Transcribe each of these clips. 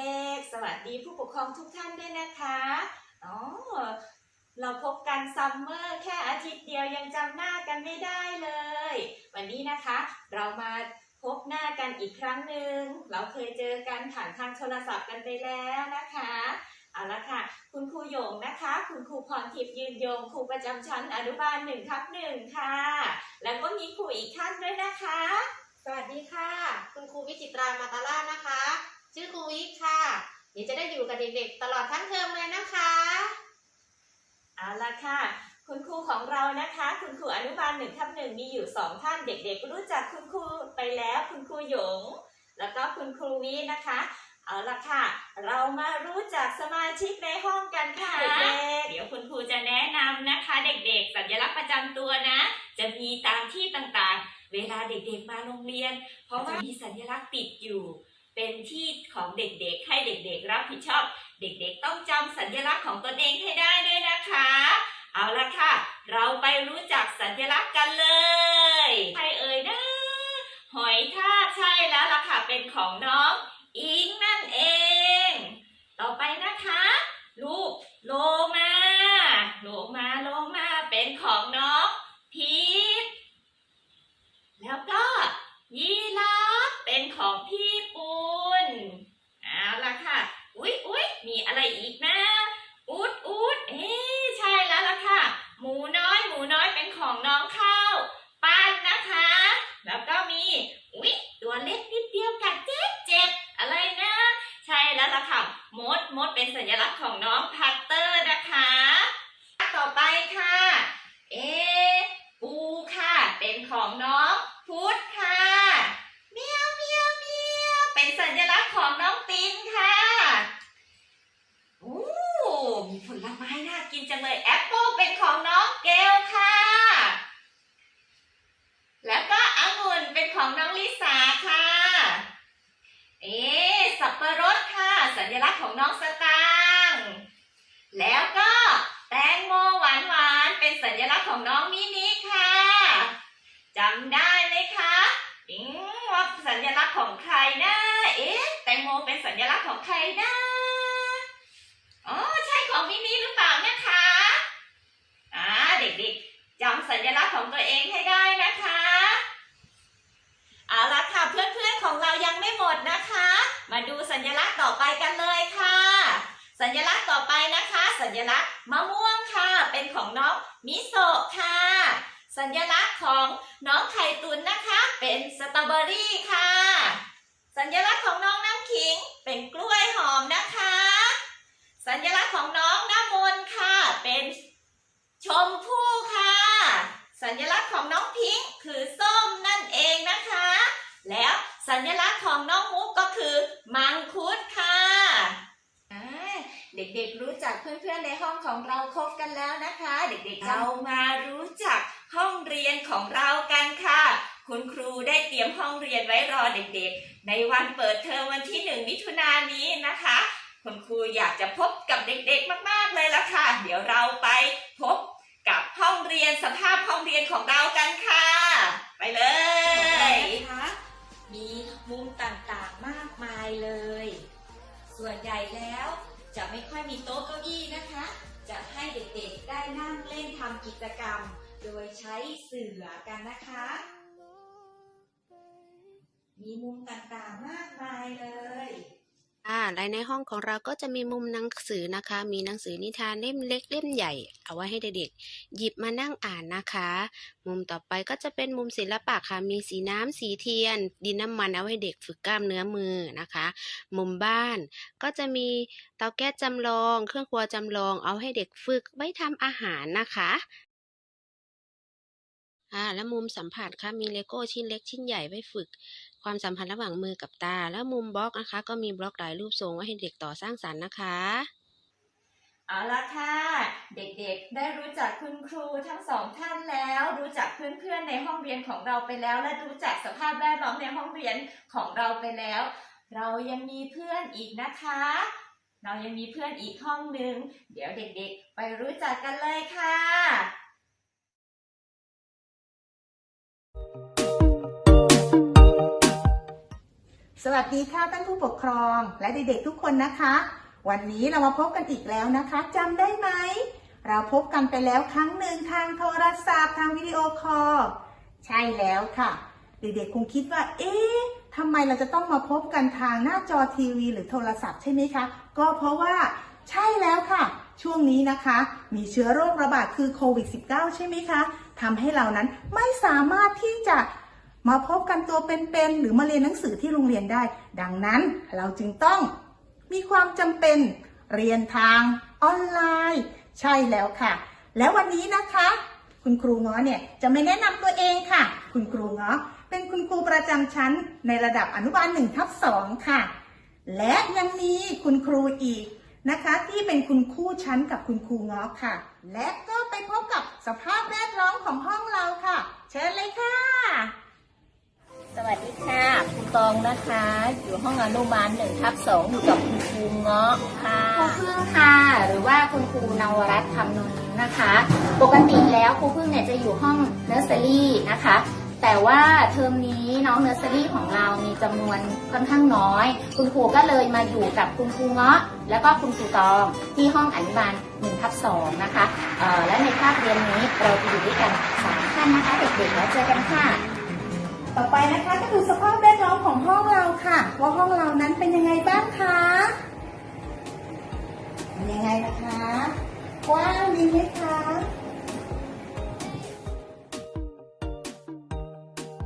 ด็กๆ สวัสดีผู้ปกครองทุกท่านด้วยนะคะอ๋อเราพบกันซัมเมอร์แค่อาทิตย์เดียวยังจำหน้ากันไม่ได้เลย วันนี้นะคะ เรามาพบหน้ากันอีกครั้งหนึ่ง เราเคยเจอกันผ่านทางโทรศัพท์กันไปแล้วนะคะ เอาละค่ะ คุณครูหยงนะคะ คุณครูพรทิพย์ยืนยง ครูประจำชั้นอนุบาลหนึ่งทับหนึ่งค่ะ แล้วก็มีครูอีกท่านด้วยนะคะ สวัสดีค่ะ คุณครูวิจิตรามาตาล่านะคะ ชื่อครูวิค่ะ เดี๋ยวจะได้อยู่กับเด็กๆ ตลอดทั้งเทอมเลยนะคะ เอาละค่ะ คุณครูของเรานะคะ คุณครูอนุบาลหนึ่งทับหนึ่งมีอยู่สองท่านเด็กๆ รู้จักคุณครูไปแล้ว คุณครูหยง แล้วก็คุณครูวินะคะ เอาละค่ะ เรามารู้จักสมาชิกในห้องกันค่ะเด็กๆเดี๋ยวคุณครูจะแนะนำนะคะ เด็กๆ สัญลักษณ์ประจำตัวนะ จะมีตามที่ต่างๆ เวลาเด็กๆมาโรงเรียน เพราะว่ามีสัญลักษณ์ติดอยู่ เป็นที่ของเด็กๆ ให้เด็กๆ รับผิดชอบ เด็กๆ ต้องจำสัญลักษณ์ของตนเองให้ได้ด้วยนะคะ เอาละค่ะ เราไปรู้จักสัญลักษณ์กันเลยใครเอ่ยนะ หอยทากใช่แล้วล่ะค่ะ เป็นของน้อง อิงนั่นเอง ต่อไปนะคะ ลูกโลมาโลมาโลมาเป็นของน้องพีทแล้วก็ยีราฟเป็นของพี่ปูนเอาละค่ะ อุ๊ยอุ๊ยมีอะไรอีกนะ อูดอูดเอ๊ะใช่แล้วล่ะค่ะ หมูน้อย หมูน้อยเป็นของน้องข้าวปั้นนะคะ แล้วก็มี อุ๊ย ตัวเล็กนิดเดียวกัดเจ็บเจ็บอะไรนะ ใช่แล้วล่ะค่ะ มด มดเป็นสัญลักษณ์ของน้องพัตเตอร์นะคะ ต่อไปค่ะ เอ๊ะปูค่ะ เป็นของน้องพุธค่ะเมียวเมียวเมียวเป็นสัญลักษณ์ของน้องตินค่ะโอ้มีผลไม้น่ากินจังเลยแอปเปิลเป็นของน้องเกลค่ะ แล้วก็องุ่นเป็นของน้องลิสาค่ะ เอ๊ะสั บปะรดค่ะ สัญลักษณ์ของน้องสตางค์แล้วก็แตงโมหวานหวานๆเป็นสัญลักษณ์ของน้องมินิค่ะจำได้ไหมคะว่าสัญลักษณ์ของใครนะเอ๊ะแตงโมเป็นสัญลักษณ์ของใครนะอ๋อใช่ของมินิหรือเปล่านะคะอ่าเด็กๆจำสัญลักษณ์ของตัวเองให้ได้นะคะ เอาละค่ะเพื่อนๆของเรายังไม่หมดนะคะ มาดูสัญลักษณ์ต่อไปกันเลยค่ะ สัญลักษณ์ต่อไปนะคะ สัญ ลักษณ์มะม่วงค่ะ เป็นของน้องมิโซะค่ะ สัญลักษณ์ของน้องไข่ตุนนะคะ เป็นสตรอเบอรี่ค่ะ สัญลักษณ์ของน้องน้ำขิง เป็นกล้วยหอมนะคะ สัญลักษณ์ของน้องน้ำมนค่ะ เป็นชมพู่ค่ะ สัญลักษณ์ของน้องพิงค์คือส้มนั่นเองนะคะ แล้วสัญลักษณ์ของน้องมุกก็คือมังคุดค่ะอ่าเด็กๆรู้จักเพื่อนๆในห้องของเราครบกันแล้วนะคะ เด็กๆเรามารู้จักห้องเรียนของเรากันค่ะ คุณครูได้เตรียมห้องเรียนไว้รอเด็กๆ ในวันเปิดเทอมวันที่หนึ่งมิถุนายนนี้นะคะ คุณครูอยากจะพบกับเด็กๆ มากๆเลยละค่ะ เดี๋ยวเราไปพบกับห้องเรียนสภาพห้องเรียนของเรากันค่ะ ไปเลยนะคะมีมุมต่างๆมากมายเลย ส่วนใหญ่แล้ว จะไม่ค่อยมีโต๊ะเก้าอี้นะคะ จะให้เด็กๆได้นั่งเล่นทำกิจกรรม โดยใช้เสื่อกันนะคะ มีมุมต่างๆมากมายเลย อ่าและในห้องของเราก็จะมีมุมหนังสือนะคะ มีหนังสือนิทานเล่มเล็กเล่มใหญ่ เอาไว้ให้เด็กๆหยิบมานั่งอ่านนะคะ มุมต่อไปก็จะเป็นมุมศิลปะค่ะ มีสีน้ำสีเทียน ดินน้ำมันเอาไว้เด็กฝึกกล้ามเนื้อมือนะคะ มุมบ้านก็จะมีเตาแก๊สจำลอง เครื่องครัวจำลอง เอาให้เด็กฝึกไว้ทำอาหารนะคะ อ่าและมุมสัมผัสค่ะมีเลโก้ชิ้นเล็กชิ้นใหญ่ไว้ฝึก ความสัมพันธ์ระหว่างมือกับตา แล้วมุมบล็อกนะคะ ก็มีบล็อกหลายรูปทรงไว้ให้เด็กต่อสร้างสรรค์นะคะเอาละค่ะ เด็กๆ ได้รู้จักคุณครูทั้งสองท่านแล้ว รู้จักเพื่อนๆในห้องเรียนของเราไปแล้ว และรู้จักสภาพแวดล้อมในห้องเรียนของเราไปแล้ว เรายังมีเพื่อนอีกนะคะ เรายังมีเพื่อนอีกห้องหนึ่งเดี๋ยวเด็กๆ ไปรู้จักกันเลยค่ะ สวัสดีค่ะท่านผู้ปกครองและเด็กๆทุกคนนะคะ วันนี้เรามาพบกันอีกแล้วนะคะจำได้ไหม เราพบกันไปแล้วครั้งหนึ่งทางโทรศัพท์ทางวิดีโอคอลใช่แล้วค่ะ เด็กๆคงคิดว่า เอ๊ะทำไมเราจะต้องมาพบกันทางหน้าจอทีวี หรือโทรศัพท์ใช่ไหมคะ ก็เพราะว่าใช่แล้วค่ะ ช่วงนี้นะคะ มีเชื้อโรคระบาดคือโควิด -19 ใช่ไหมคะทำให้เรานั้นไม่สามารถที่จะ มาพบกันตัวเป็นๆหรือมาเรียนหนังสือที่โรงเรียนได้ ดังนั้นเราจึงต้องมีความจำเป็นเรียนทางออนไลน์ ใช่แล้วค่ะ แล้ววันนี้นะคะ คุณครูง้อเนี่ยจะไม่แนะนำตัวเองค่ะ คุณครูง้อเป็นคุณครูประจำชั้นในระดับอนุบาล1ทับ2ค่ะ และยังมีคุณครูอีกนะคะ ที่เป็นคุณคู่ชั้นกับคุณครูง้อค่ะ และก็ไปพบกับสภาพแวดล้อมของห้องเราค่ะ เชิญเลยค่ะ นะคะ อยู่ห้องอนุบาลหนึ่งทับสองอยู่กับคุณครูเงาะค่ะ ครูพึ่งค่ะ หรือว่าคุณครูนวรัตน์คำนนท์นะคะ ปกติแล้วครูพึ่งเนี่ยจะอยู่ห้องเนอร์เซอรี่นะคะ แต่ว่าเทอมนี้น้องเนอร์เซอรี่ของเรามีจำนวนค่อนข้างน้อย คุณครูก็เลยมาอยู่กับคุณครูเงาะ แล้วก็คุณครูตองที่ห้องอนุบาล1ทับ2นะคะเอ่อและในภาคเรียนนี้เราจะอยู่ด้วยกันสามท่านนะคะ เด็กๆแล้วเจอกันค่ะ ต่อไปนะคะก็คือสภาพแวดล้อมของห้องเราค่ะ ว่าห้องเรานั้นเป็นยังไงบ้างคะเป็นยังไงนะคะกว้างดีไหมคะ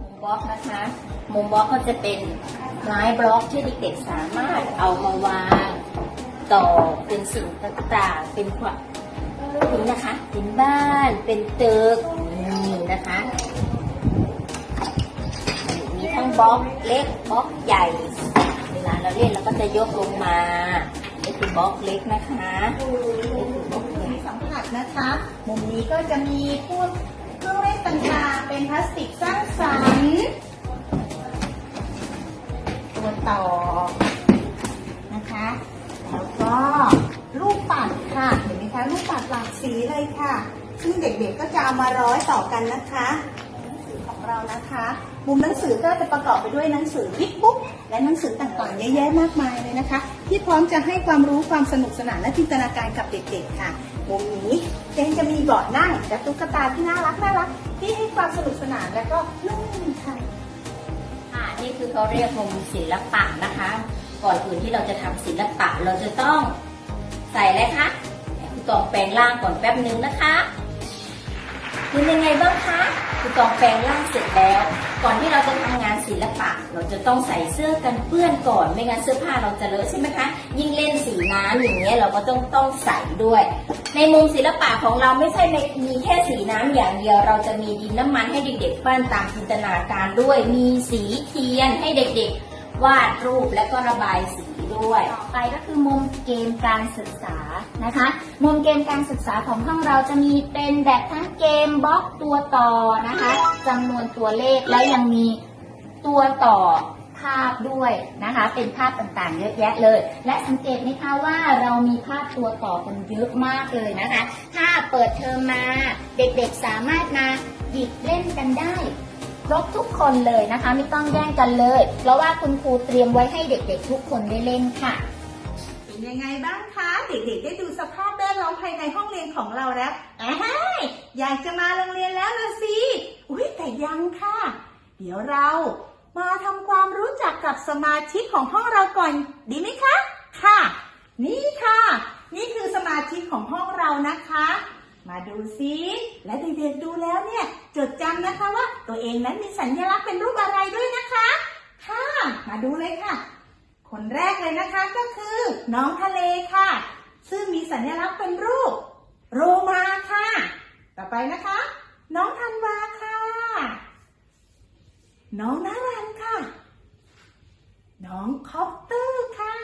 มุมบล็อกนะคะ มุมบล็อกก็จะเป็นไม้บล็อกที่เด็กๆสามารถเอามาวางต่อเป็นสิ่งต่างๆ เป็นขวดนี่นะคะเป็นบ้านเป็นตึกนี่นะคะ บล็อกเล็กบล็อกใหญ่ เวลาเราเล่นเราก็จะยกลงมานี่คือบล็อกเล็กนะคะนี่คือบล็อกใหญ่สัมผัสนะคะ มุมนี้ก็จะมีพวกเครื่องเล่นต่างๆเป็นพลาสติกสร้างสรรค์ตัวต่อนะคะแล้วก็ลูกปัดค่ะเห็นไหมคะลูกปัดหลากสีเลยค่ะ ซึ่งเด็กๆก็จะเอามาร้อยต่อกันนะคะหนังสือของเรานะคะ มุมหนังสือก็จะประกอบไปด้วยหนังสือบิ๊กบุ๊กและหนังสือต่างๆเยอะแยะมากมายเลยนะคะ ที่พร้อมจะให้ความรู้ความสนุกสนานและจินตนาการกับเด็กๆค่ะมุมนี้เจนจะมีเบาะนั่งและตุ๊กตาที่น่ารักน่ารักที่ให้ความสนุกสนานและก็นุ่มค่ะค่ะนี่คือเขาเรียกมุมศิลปะนะคะ ก่อนอื่นที่เราจะทำศิลปะเราจะต้องใส่อะไรคะคุณตองแปลงร่างก่อนแป๊บนึงนะคะเป็นยังไงบ้างคะ คุณตองแปลงร่างเสร็จแล้ว ก่อนที่เราจะทำงานศิลปะ เราจะต้องใส่เสื้อกันเปื้อนก่อน ไม่งั้นเสื้อผ้าเราจะเลอะใช่ไหมคะ ยิ่งเล่นสีน้ำอย่างเงี้ยเราก็ต้องต้องใส่ด้วย ในมุมศิลปะของเราไม่ใช่มีแค่สีน้ำอย่างเดียว เราจะมีดินน้ำมันให้เด็กๆปั้นตามจินตนาการด้วย มีสีเทียนให้เด็กๆ วาดรูปและก็ระบายสี ด้วยต่อไปก็คือมุมเกมการศึกษานะคะ มุมเกมการศึกษาของห้องเราจะมีเป็นแบบทั้งเกมบล็อกตัวต่อนะคะจำนวนตัวเลขและยังมีตัวต่อภาพด้วยนะคะ เป็นภาพต่างๆ เยอะแยะเลย และสังเกตไหมคะว่าเรามีภาพตัวต่อกันเยอะมากเลยนะคะ ถ้าเปิดเทอมมาเด็กๆสามารถมาหยิบเล่นกันได้ ครบทุกคนเลยนะคะ ไม่ต้องแย่งกันเลย เพราะว่าคุณครูเตรียมไว้ให้เด็กๆ ทุกคนได้เล่นค่ะเป็นยังไงบ้างคะเด็กๆ ได้ดูสภาพแวดล้อมภายในห้องเรียนของเราแล้วอ่าฮะอยากจะมาโรงเรียนแล้วละสิอุ้ยแต่ยังค่ะ เดี๋ยวเรามาทำความรู้จักกับสมาชิกของห้องเราก่อน ดีไหมคะ ค่ะ นี่ค่ะ นี่คือสมาชิกของห้องเรานะคะ มาดูซิและเด็กๆดูแล้วเนี่ย จดจำนะคะว่า ตัวเองนั้นมีสัญลักษณ์เป็นรูปอะไรด้วยนะคะ ค่ะ มาดูเลยค่ะ คนแรกเลยนะคะก็คือ น้องทะเลค่ะ ซึ่งมีสัญลักษณ์เป็นรูป โรมาค่ะ ต่อไปนะคะ น้องธันวาค่ะ น้องนารันค่ะ น้องคอปเตอร์ค่ะ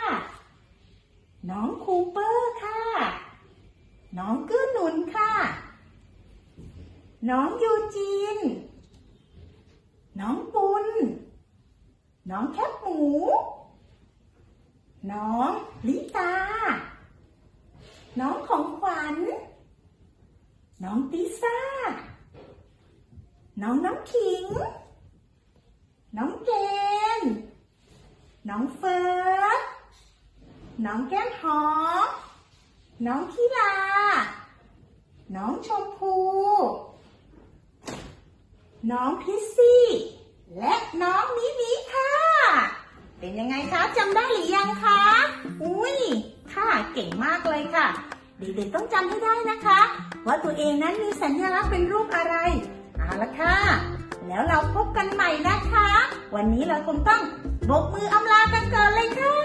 น้องคูเปอร์ค่ะ น้องกื้อหนุนค่ะ น้องยูจีน น้องปุนน้องแคบหมู น้องลิตา น้องของขวัญ น้องติซ่า น้องน้ำขิง น้องเกนน้องเฟิร์ส น้องแก้มหอม น้องพิลา น้องชมพู น้องพิซซี่ และน้องมิมิค่ะ เป็นยังไงคะจำได้หรือยังคะ อุ้ยค่ะเก่งมากเลยค่ะ เด็กๆต้องจำให้ได้นะคะ ว่าตัวเองนั้นมีสัญลักษณ์เป็นรูปอะไรเอาละค่ะ แล้วเราพบกันใหม่นะคะ วันนี้เราคงต้องบกมืออำลากันก่อนเลยค่ะ